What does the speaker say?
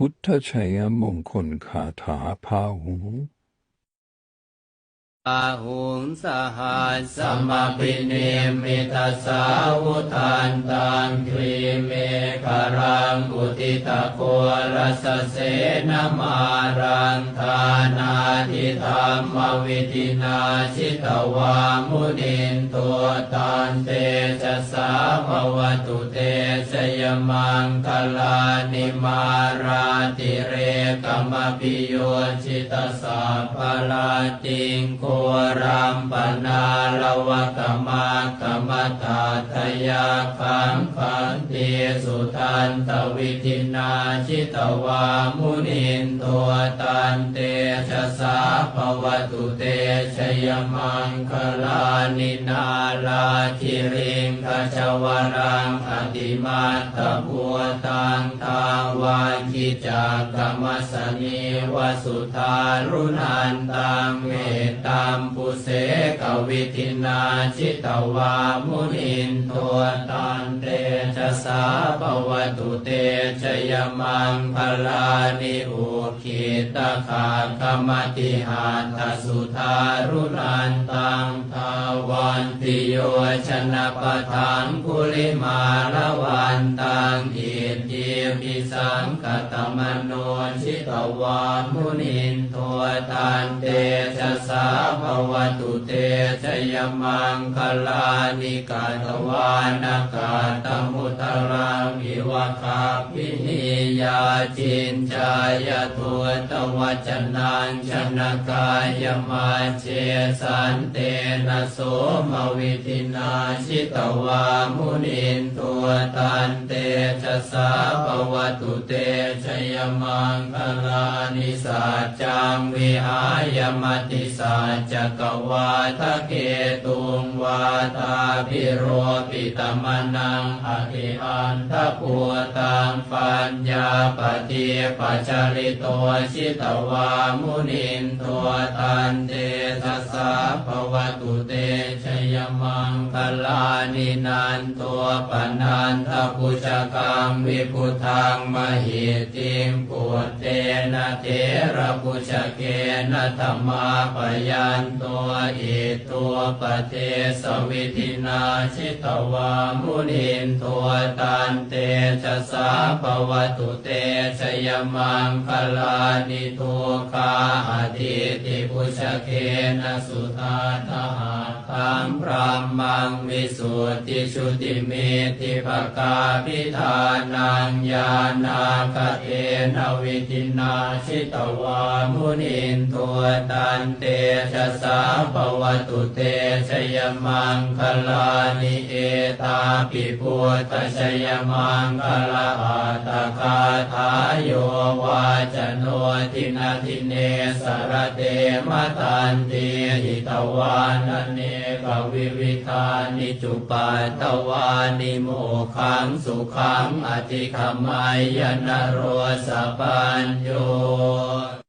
พุทธชัยมงคลคาถาพาหู อาหุงสหัสสมปิเนมิตาสาวุทานตังครีเมฆรังอุติตะโครสเสนมารังทานาทิธรรมวิธินาชิตวามุนินตัวตันเตจะสาภวตุเตชยมังคลานิมาราติเรกมปิโยชิตสาภลาติงโครัมปนาลวะกมากมตาทยาคังคันติสุทันตวิธินาชิตวามุนินตัวตันเตชะสาภวตุเตชยมังคลานินาลาคิริงขจวรังอติมาตบัวตังทาวาคิจากกรรมสนีวสุธารุนันตังเมตตามปุเสกวิธินาชิตวามุนินตัวตันเตชะสาปวตุเตชยมังพลานิอุคิตขากรรมติหานทสุธารุนันตังทาวันติโยชนะปะทังกุลิมาละวันตังอิ ปิสังกตมโนชิตวามุนินตัวตันเตชะสาภวตุเตชยมังคลานิกาตวานากาตมุตรังอิวะคาพินิยาจินจายตัวตวัจนังชนกายมาเชสันเตนะโสมวิธินาชิตวามุนินตัวตันเตชะสาภวตุเตชยมังคลานิสัจจังวิหายมติสัจจกวาทะเกตุงวาตาพิโรปิตมนังอธิอันทปัวตังปัญญาปฏิปัจจริโตชิตวามุนินตัวตันเตสสะภวตุเตชยมัง ลานินันตัวปนันทปุจกังวิพุทังมหิติมปุตเตนะเทระปุจเกนะธรรมาปยันตัวอิตัวปเทสวิธินาชิตวามุนินตัวตันเตชะสาภวตุเตชยมังคลานิทุคาอธิติปุชเกนะสุธาทหา ตังพระมังวิสุทธิชุติเมติภกาพิธานังญาณาคเทนวิธินาชิตวามุนินตัวตันเตชะสาภวตุเตชยมังคลานิเอตาปิปุตชยมังคลาอาตคาทายโยวาจโน ทินาทิเนสรเตมตันติหิตวานเนกวิวิธานิจุปัตวานิโมขังสุขังอธิขมายนโรสปัญโย